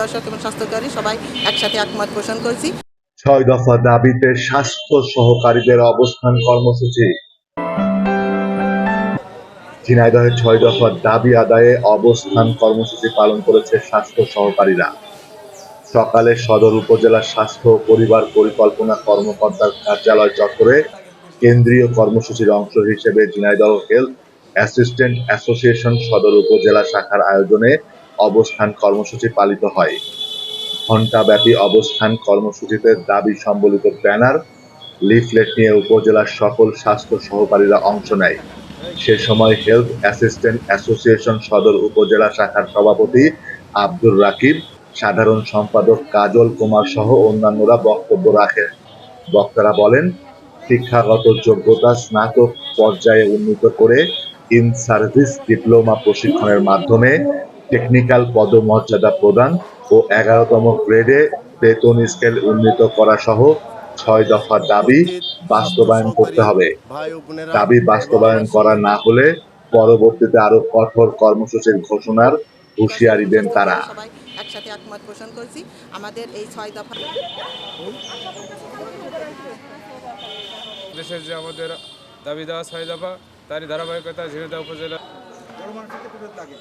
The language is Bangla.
পরিদর্শক এবং স্বাস্থ্যকারী, সবাই একসাথে একমত পোষণ করছি। ছয় দফা দাবিতে স্বাস্থ্য সহকারীদের অবস্থান কর্মসূচি। ঝিনাইদহের ছয় দফা দাবি আদায়ে অবস্থান কর্মসূচি পালন করেছে স্বাস্থ্য সহকারীরা। সকালে সদর উপজেলা স্বাস্থ্য ও পরিবার পরিকল্পনা কর্মকর্তার কার্যালয় চত্বরে কেন্দ্রীয় কর্মসূচির অংশ হিসেবে ঝিনাইদহ হেলথ অ্যাসিস্ট্যান্ট অ্যাসোসিয়েশন সদর উপজেলা শাখার আয়োজনে অবস্থান কর্মসূচি পালিত হয়। ঘণ্টাব্যাপী অবস্থান কর্মসূচিতে দাবি সম্বলিত ব্যানার, লিফলেট নিয়ে উপজেলার সকল স্বাস্থ্য সহকারীরা অংশ নেয়। সে সময় হেলথ অ্যাসিস্ট্যান্ট অ্যাসোসিয়েশন সদর উপজেলা শাখার সভাপতি আব্দুর রাকিব, সাধারণ সম্পাদক কাজল কুমার সহ অন্যান্যরা বক্তব্য রাখেন। বক্তারা বলেন, শিক্ষাগত যোগ্যতা স্নাতক পর্যায়ে উন্নীত করে ইন সার্ভিস ডিপ্লোমা প্রশিক্ষণের মাধ্যমে টেকনিক্যাল পদমর্যাদা প্রদান ও এগারোতম গ্রেডে বেতন স্কেল উন্নীত করা সহ ছয় দফা দাবি বাস্তবায়ন করতে হবে। দাবি বাস্তবায়ন করা না হলে পরবর্তীতে আরও কঠোর কর্মসূচির ঘোষণার হুঁশিয়ারি দেন তারা। দেশের যে আমাদের দাবি দেওয়া ছয় দফা, তারই ধারাবাহিকতা ঝিনাইদহ উপজেলা পারমাণবিক লাগে।